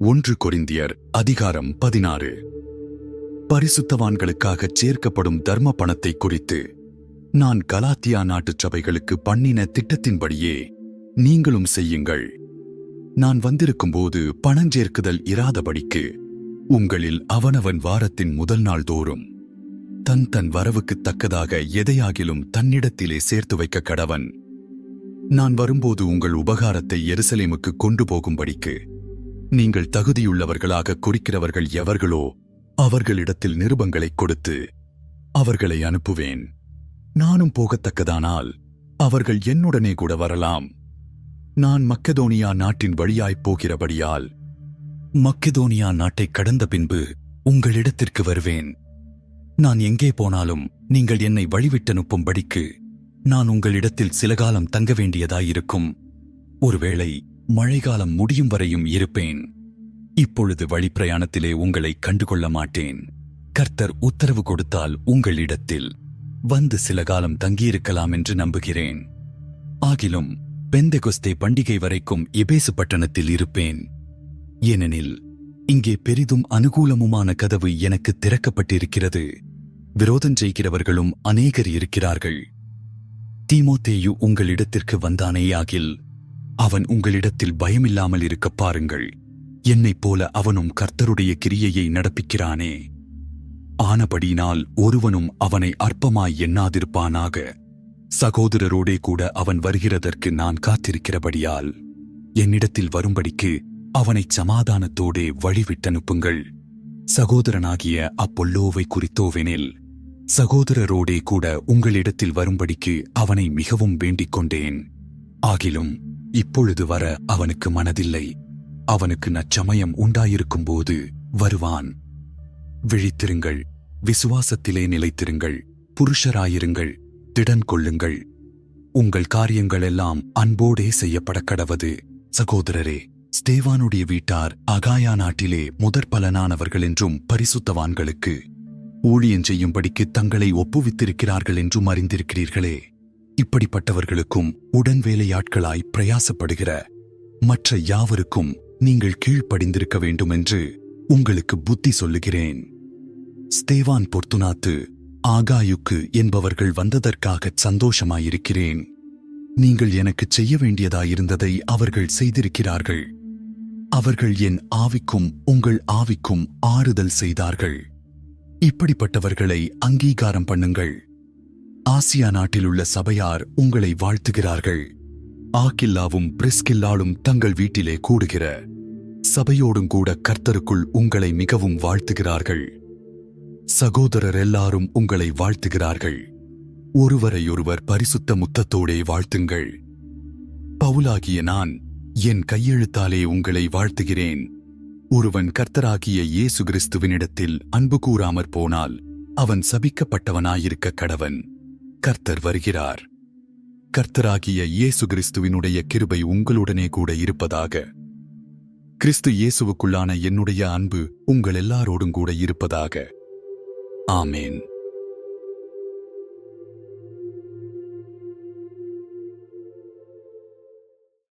ஒன்று கொரிந்தியர் அதிகாரம் பதினாறு. பரிசுத்தவான்களுக்காகச் சேர்க்கப்படும் தர்ம பணத்தை குறித்து நான் கலாத்தியா நாட்டுச் சபைகளுக்கு பண்ணின திட்டத்தின்படியே நீங்களும் செய்யுங்கள். நான் வந்திருக்கும்போது பணஞ்சேர்க்குதல் இராதபடிக்கு உங்களில் அவனவன் வாரத்தின் முதல் நாள் தோறும் தன் தன் வரவுக்குத் தக்கதாக எதையாகிலும் தன்னிடத்திலே சேர்த்து வைக்க கடவன். நான் வரும்போது உங்கள் உபகாரத்தை எருசலேமுக்கு கொண்டு போகும்படிக்கு நீங்கள் தகுதியுள்ளவர்களாக குறிக்கிறவர்கள் எவர்களோ அவர்களிடத்தில் நிருபங்களைக் கொடுத்து அவர்களை அனுப்புவேன். நானும் போகத்தக்கதானால் அவர்கள் என்னுடனே கூட வரலாம். நான் மக்கெதோனியா நாட்டின் வழியாய்ப் போகிறபடியால் மக்கெதோனியா நாட்டைக் கடந்த பின்பு உங்களிடத்திற்கு வருவேன். நான் எங்கே போனாலும் நீங்கள் என்னை வழிவிட்டனுப்பும்படிக்கு நான் உங்களிடத்தில் சில காலம் தங்க வேண்டியதாயிருக்கும். ஒருவேளை மழைக்காலம் முடியும் வரையும் இருப்பேன். இப்பொழுது வழிப்பிரயாணத்திலே உங்களை கண்டுகொள்ள மாட்டேன். கர்த்தர் உத்தரவு கொடுத்தால் உங்களிடத்தில் வந்து சில காலம் தங்கியிருக்கலாம் என்று நம்புகிறேன். ஆகிலும் பெந்தெகொஸ்தே பண்டிகை வரைக்கும் எபேசு பட்டணத்தில் இருப்பேன். ஏனெனில் இங்கே பெரிதும் அனுகூலமுமான கதவு எனக்கு திறக்கப்பட்டிருக்கிறது. விரோதம் செய்கிறவர்களும் அநேகர் இருக்கிறார்கள். தீமோத்தேயு உங்களிடத்திற்கு வந்தானேயாகில் அவன் உங்களிடத்தில் பயமில்லாமல் இருக்க பாருங்கள். என்னைப் போல அவனும் கர்த்தருடைய கிரியையை நடப்பிக்கிறானே. ஆனபடியினால் ஒருவனும் அவனை அற்பமாய் எண்ணாதிருப்பானாக. சகோதரரோடே கூட அவன் வருகிறதற்கு நான் காத்திருக்கிறபடியால் என்னிடத்தில் வரும்படிக்கு அவனைச் சமாதானத்தோடே வழிவிட்டனுப்புங்கள். சகோதரனாகிய அப்பொல்லோவை குறித்தோவெனில் சகோதரரோடே கூட உங்களிடத்தில் வரும்படிக்கு அவனை மிகவும் வேண்டிக் கொண்டேன். ஆகிலும் இப்பொழுது வர அவனுக்கு மனதில்லை. அவனுக்கு நச்சமயம் உண்டாயிருக்கும்போது வருவான். விழித்திருங்கள் விசுவாசத்திலே நிலைத்திருங்கள் புருஷராயிருங்கள் திடன் கொள்ளுங்கள். உங்கள் காரியங்களெல்லாம் அன்போடே செய்யப்பட கடவது. சகோதரரே ஸ்தேவானுடைய வீட்டார் அகாயா நாட்டிலே முதற் பலனானவர்கள் என்றும் பரிசுத்தவான்களுக்கு ஊழியம் செய்யும்படிக்கு தங்களை ஒப்புவித்திருக்கிறார்கள் என்றும் அறிந்திருக்கிறீர்களே. இப்படிப்பட்டவர்களுக்கும் உடன் வேலையாட்களாய் பிரயாசப்படுகிற மற்ற யாவருக்கும் நீங்கள் கீழ்ப்படிந்திருக்க வேண்டும் என்று உங்களுக்கு புத்தி சொல்லுகிறேன். ஸ்தேவான் பொர்த்துனாத்து ஆகாயுக்கு என்பவர்கள் வந்ததற்காக சந்தோஷமாயிருக்கிறேன். நீங்கள் எனக்கு செய்ய வேண்டியதாயிருந்ததை அவர்கள் செய்திருக்கிறார்கள். அவர்கள் என் ஆவிக்கும் உங்கள் ஆவிக்கும் ஆறுதல் செய்தார்கள். இப்படிப்பட்டவர்களை அங்கீகாரம் பண்ணுங்கள். ஆசியா நாட்டிலுள்ள சபையார் உங்களை வாழ்த்துகிறார்கள். ஆக்கில்லாவும் பிரிஸ்கில்லாலும் தங்கள் வீட்டிலே கூடுகிற சபையோடும் கூட கர்த்தருக்குள் உங்களை மிகவும் வாழ்த்துகிறார்கள். சகோதரர் எல்லாரும் உங்களை வாழ்த்துகிறார்கள். ஒருவரையொருவர் பரிசுத்த முத்தத்தோடே வாழ்த்துங்கள். பவுலாகிய நான் என் கையெழுத்தாலே உங்களை வாழ்த்துகிறேன். ஒருவன் கர்த்தராகிய இயேசு கிறிஸ்துவினிடத்தில் அன்பு கூறாமற் போனால் அவன் சபிக்கப்பட்டவனாயிருக்க கடவன். கர்த்தர் வருகிறார். கர்த்தராகிய இயேசு கிறிஸ்துவினுடைய கிருபை உங்களுடனே கூட இருப்பதாக. கிறிஸ்து இயேசுவுக்குள்ளான என்னுடைய அன்பு உங்கள் எல்லாரோடும் கூட இருப்பதாக. ஆமேன்.